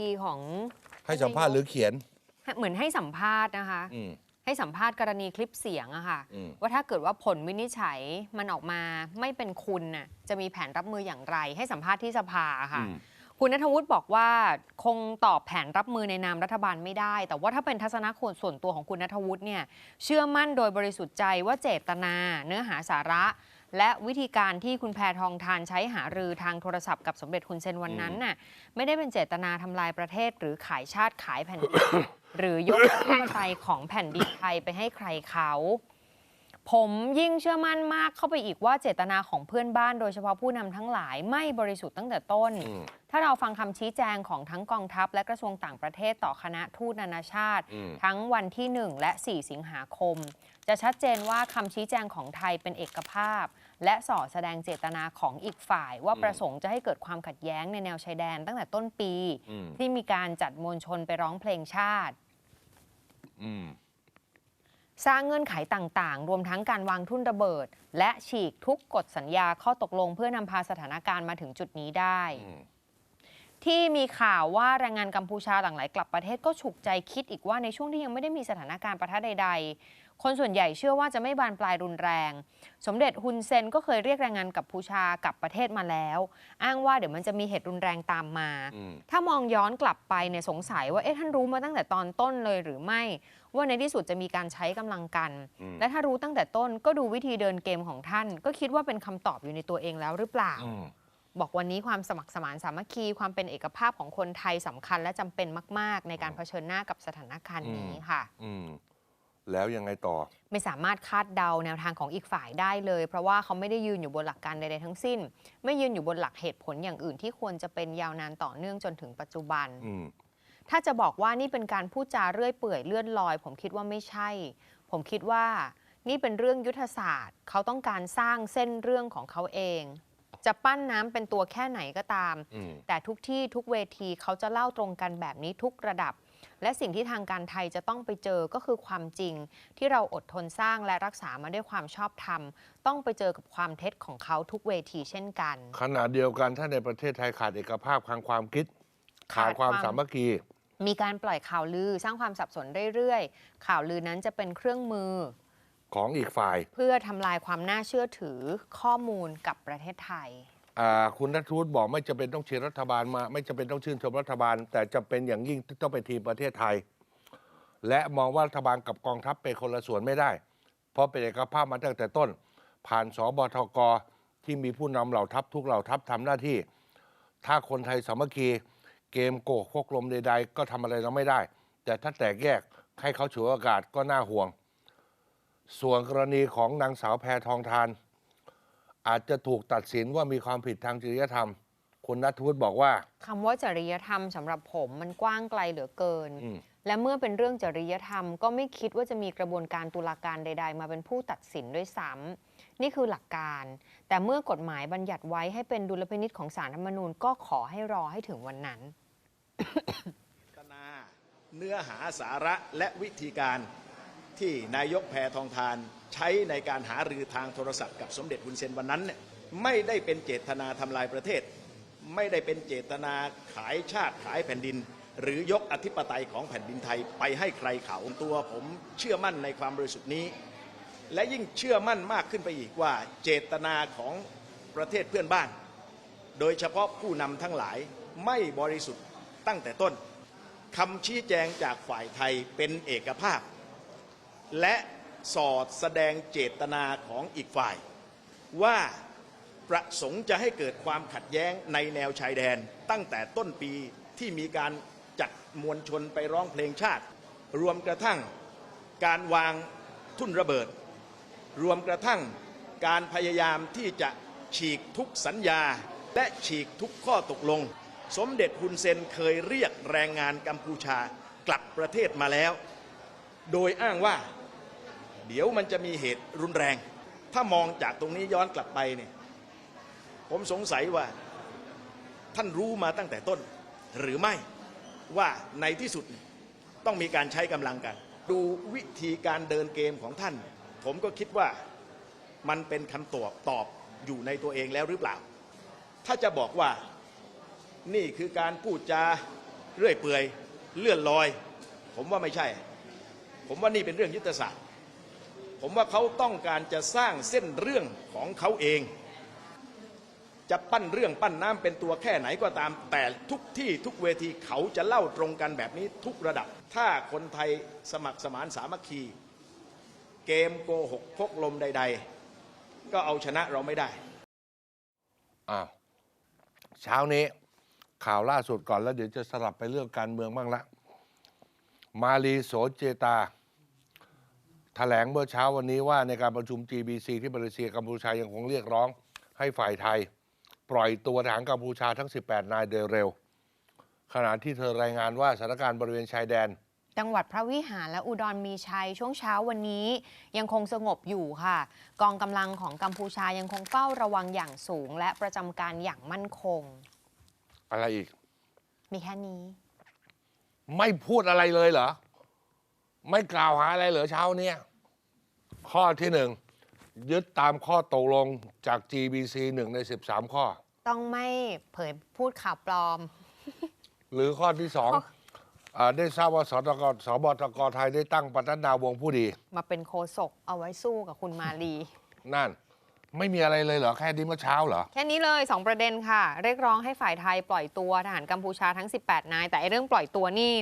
ดีของให้สัมภาษณ์หรือเขียน เหมือนให้สัมภาษณ์นะคะอืมให้สัมภาษณ์กรณีคลิปเสียงอะค่ะอืมว่าถ้าเกิดว่าผลวินิจฉัยมันออกมาไม่เป็นคุณน่ะจะมีแผนรับมืออย่างไร ให้สัมภาษณ์ที่สภาค่ะอืมคุณนัทวุฒิบอกว่าคงตอบแผนรับมือในนามรัฐบาลไม่ได้ แต่ว่าถ้าเป็นทัศนคติส่วนตัวของคุณนัทวุฒิเนี่ยเชื่อมั่นโดยบริสุทธิ์ใจว่าเจตนา เนื้อหาสาระ และวิธีการที่คุณแพทองทานใช้หารือทางโทรศัพท์กับสมเด็จคุณเซนวันนั้นน่ะไม่ได้เป็นเจตนาทำลายประเทศ หรือขายชาติขายแผ่นดินหรือยกอธิปไตยของแผ่นดินไทยไปให้ใครเขา ผมยิ่งเชื่อมั่นมากเข้าไปอีกว่าเจตนาของเพื่อนบ้านโดยเฉพาะผู้นำทั้งหลายไม่บริสุทธิ์ตั้งแต่ต้นอืมถ้าเราฟังคำชี้แจงของทั้งกองทัพ และกระทรวงต่างประเทศต่อคณะทูตนานาชาติอืมทั้งวันที่ 1 และ 4 สิงหาคม จะชัดเจนว่าคำชี้แจงของไทยเป็นเอกภาพ และส่อแสดงเจตนาของอีกฝ่าย ว่าประสงค์จะให้เกิดความขัดแย้งในแนวชายแดนตั้งแต่ต้นปีอืมที่มีการจัดมวลชนไปร้องเพลงชาติ อืม สร้างเงื่อนไขต่างๆ รวมทั้งการวางทุ่นระเบิด และฉีกทุกกฎสัญญาข้อตกลงเพื่อนำพาสถานการณ์มาถึงจุดนี้ได้อืมที่มีข่าวว่าแรงงานกัมพูชาหลั่งไหลกลับประเทศก็ฉุกใจคิดอีกว่าในช่วงที่ยังไม่ได้มีสถานการณ์ประทะใด ๆ คนส่วนใหญ่เชื่อว่าจะไม่บานปลายรุนแรง สมเด็จฮุนเซนก็เคยเรียกแรงงานกัมพูชากลับประเทศมาแล้ว อ้างว่าเดี๋ยวมันจะมีเหตุรุนแรงตามมาอืมถ้ามองย้อนกลับไปเนี่ยสงสัยว่าเอ๊ะท่านรู้มาตั้งแต่ตอนต้นเลยหรือไม่ ว่าในที่สุดจะมีการใช้กำลังกันอืมและถ้ารู้ตั้งแต่ต้นก็ดูวิธีเดินเกมของท่าน ก็คิดว่าเป็นคำตอบอยู่ในตัวเองแล้วหรือเปล่าอืมบอกวันนี้ความสมัครสมานสามัคคีความเป็นเอกภาพของคนไทยสำคัญและจำเป็นมาก ๆ ในการเผชิญหน้ากับสถานการณ์นี้ค่ะอืม แล้วยังไงต่อ ไม่สามารถคาดเดาแนวทางของอีกฝ่ายได้เลย เพราะว่าเขาไม่ได้ยืนอยู่บนหลักการใดๆทั้งสิ้น ไม่ยืนอยู่บนหลักเหตุผลอย่างอื่นที่ควรจะเป็นยาวนานต่อเนื่องจนถึงปัจจุบันอืมถ้าจะบอกว่านี่เป็นการพูดจาเรื่อยเปื่อยเลื่อนลอย ผมคิดว่าไม่ใช่ ผมคิดว่านี่เป็นเรื่องยุทธศาสตร์ เขาต้องการสร้างเส้นเรื่องของเขาเอง จะปั้นน้ำเป็นตัวแค่ไหนก็ตามอืมแต่ทุกที่ทุกเวทีเขาจะเล่าตรงกันแบบนี้ทุกระดับ และสิ่งที่ทางการไทยจะต้องไปเจอก็คือความจริง ที่เราอดทนสร้างและรักษามาด้วยความชอบธรรม ต้องไปเจอกับความเท็จของเขาทุกเวทีเช่นกัน ขณะเดียวกันถ้าในประเทศไทยขาดเอกภาพทางความคิด ขาดความขาดความสามัคคีมีการปล่อยข่าวลือสร้างความสับสนเรื่อยๆ ข่าวลือนั้นจะเป็นเครื่องมือ ของอีกฝ่าย เพื่อทำลายความน่าเชื่อถือข้อมูลกับประเทศไทย อ่าคุณนัทวุฒิบอกไม่จำเป็นต้องเชียร์รัฐบาลมา ไม่จำเป็นต้องชื่นชมรัฐบาล แต่จำเป็นอย่างยิ่งที่ต้องเป็นทีมประเทศไทย และมองว่ารัฐบาลกับกองทัพเป็นคนละส่วนไม่ได้ เพราะเป็นเอกภาพมาตั้งแต่ต้น ผ่านสบทกที่มีผู้นำเหล่าทัพทุกเหล่าทัพทำหน้าที่ ถ้าคนไทยสามัคคีเกมโกกโคกลมใดๆ ก็ทำอะไรเราไม่ได้ แต่ถ้าแตกแยกให้เขาฉวยโอกาสก็น่าห่วง ส่วนกรณีของนางสาวแพทองทาน อาจจะถูกตัดสินว่ามีความผิดทางจริยธรรม คุณนัทวุฒิบอกว่า คำว่าจริยธรรมสำหรับผมมันกว้างไกลเหลือเกิน อืม และเมื่อเป็นเรื่องจริยธรรม ก็ไม่คิดว่าจะมีกระบวนการตุลาการใด ๆ มาเป็นผู้ตัดสินด้วยซ้ำนี่คือหลักการ แต่เมื่อกฎหมายบัญญัติไว้ให้เป็นดุลพินิษของศาลรัฐธรรมนูญก็ขอให้รอให้ถึงวันนั้นพัฒนาเนื้อหาสาระและวิธีการ ที่นายกแพทองทานใช้ในการหารือทางโทรศัพท์กับสมเด็จบุญเซนวันนั้นเนี่ยไม่ได้เป็นเจตนาทำลายประเทศ ไม่ได้เป็นเจตนาขายชาติขายแผ่นดิน หรือยกอธิปไตยของแผ่นดินไทยไปให้ใครเขาตัวผมเชื่อมั่นในความบริสุทธิ์นี้ และยิ่งเชื่อมั่นมากขึ้นไปอีกว่าเจตนาของประเทศเพื่อนบ้าน โดยเฉพาะผู้นำทั้งหลายไม่บริสุทธิ์ตั้งแต่ต้นคำชี้แจงจากฝ่ายไทยเป็นเอกภาพ และสอดแสดงเจตนาของอีกฝ่าย ว่าประสงค์จะให้เกิดความขัดแย้งในแนวชายแดน ตั้งแต่ต้นปีที่มีการจัดมวลชนไปร้องเพลงชาติ รวมกระทั่งการวางทุ่นระเบิด รวมกระทั่งการพยายามที่จะฉีกทุกสัญญาและฉีกทุกข้อตกลง สมเด็จฮุนเซนเคยเรียกแรงงานกัมพูชากลับประเทศมาแล้ว โดยอ้างว่า เดี๋ยวมันจะมีเหตุรุนแรง ถ้ามองจากตรงนี้ย้อนกลับไปเนี่ยผมสงสัยว่าท่านรู้มาตั้งแต่ต้น หรือไม่ว่าในที่สุดต้องมีการใช้กำลังกัน ดูวิธีการเดินเกมของท่าน ผมก็คิดว่ามันเป็นคำตอบตอบอยู่ในตัวเองแล้วหรือเปล่า ถ้าจะบอกว่านี่คือการพูดจาเรื่อยเปื่อยเลื่อนลอย ผมว่าไม่ใช่ ผมว่านี่เป็นเรื่องยุทธศาสตร์ ผมว่าเขาต้องการจะสร้างเส้นเรื่องของเขาเอง จะปั้นเรื่องปั้นน้ำเป็นตัวแค่ไหนก็ตาม แต่ทุกที่ทุกเวทีเขาจะเล่าตรงกันแบบนี้ทุกระดับ ถ้าคนไทยสมัครสมานสามัคคี เกมโกหกพกลมใด ๆ ก็เอาชนะเราไม่ได้อ้าวเช้านี้ข่าวล่าสุดก่อนแล้วเดี๋ยวจะสลับไปเรื่องการเมืองบ้างละ มาลีโสเจตา แถลงเมื่อเช้าวันนี้ว่าในการประชุม GBC ที่มาเลเซียกัมพูชายังคงเรียกร้อง ให้ฝ่ายไทย ปล่อยตัวทหารกัมพูชาทั้ง 18 นายโดยเร็ว ขณะที่เธอรายงานว่าสถานการณ์บริเวณชายแดน จังหวัดพระวิหารและอุดรมีชัยช่วงเช้าวันนี้ ยังคงสงบอยู่ค่ะ กองกำลังของกัมพูชายังคงเฝ้าระวังอย่างสูง และประจำการอย่างมั่นคง อะไรอีก มีแค่นี้ ไม่พูดอะไรเลยเหรอ ไม่กล่าวหาอะไรเหรอเช้าเนี้ยข้อที่หนึ่งยึดตามข้อตกลงจาก GBC หนึ่งใน 13 ข้อ ต้องไม่เผยพูดข่าวปลอม หรือข้อที่สองข้ออาได้ทราบว่าสตกสบตกไทยได้ตั้งปนัดนาวงผู้ดี มาเป็นโคศกเอาไว้สู้กับคุณมาลี นั่น ไม่มีอะไรเลยเหรอ แค่นี้เมื่อเช้าเหรอ แค่นี้เลย 2 ประเด็นค่ะ เรียกร้องให้ฝ่ายไทยปล่อยตัวทหารกัมพูชาทั้ง 18 นาย แต่ไอ้เรื่องปล่อยตัวนี่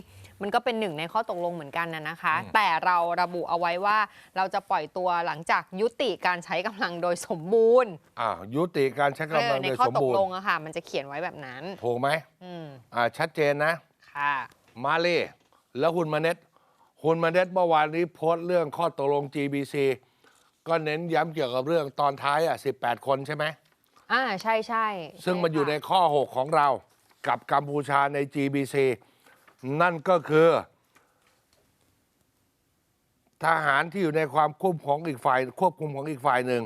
มันก็เป็นหนึ่งในข้อตกลงเหมือนกันนะนะคะ แต่เราระบุเอาไว้ว่าเราจะปล่อยตัวหลังจากยุติการใช้กำลังโดยสมบูรณ์อ่ายุติการใช้เอกำลัองในโดยข้อสมตกบูรลณ์งอะค่ะ มันจะเขียนไว้แบบนั้นถูกไหมอืมอ่าชัดเจนนะค่ะมาเลแล้วคุณมาเน็ตคุณมาเน็ตเมื่อวานนี้โพสต์เรื่องข้อตกลง GBC ก็เน้นย้ำเกี่ยวกับเรื่องตอนท้ายอะ18 คนใช่ไหม อ่าใช่ใช่ซึ่งมันอยู่ในช่ค่ะข้อ 6 ของเรา กับกัมพูชาใน GBC นั่นก็คือ ทหารที่อยู่ในความควบคุมของอีกฝ่าย ควบคุมของอีกฝ่ายหนึ่ง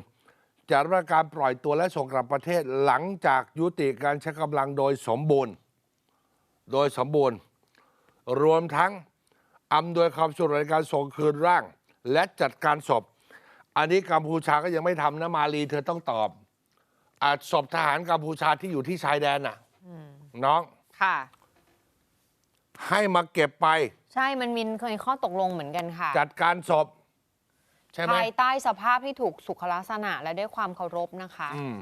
จะรับการปล่อยตัวและส่งกลับประเทศหลังจากยุติการใช้กำลังโดยสมบูรณ์ โดยสมบูรณ์ รวมทั้งอำนวยความสะดวกในการส่งคืนร่าง และจัดการศพ อันนี้กัมพูชาก็ยังไม่ทำนะมาลีเธอต้องตอบอาศพทหารกัมพูชาที่อยู่ที่ชายแดนน่ะน้องค่ะ ให้มาเก็บไป ใช่มันมีเคยข้อตกลงเหมือนกันค่ะ จัดการศพใช่ไหมภายใต้สภาพที่ถูกสุขลักษณะและด้วยความเคารพนะคะ อืม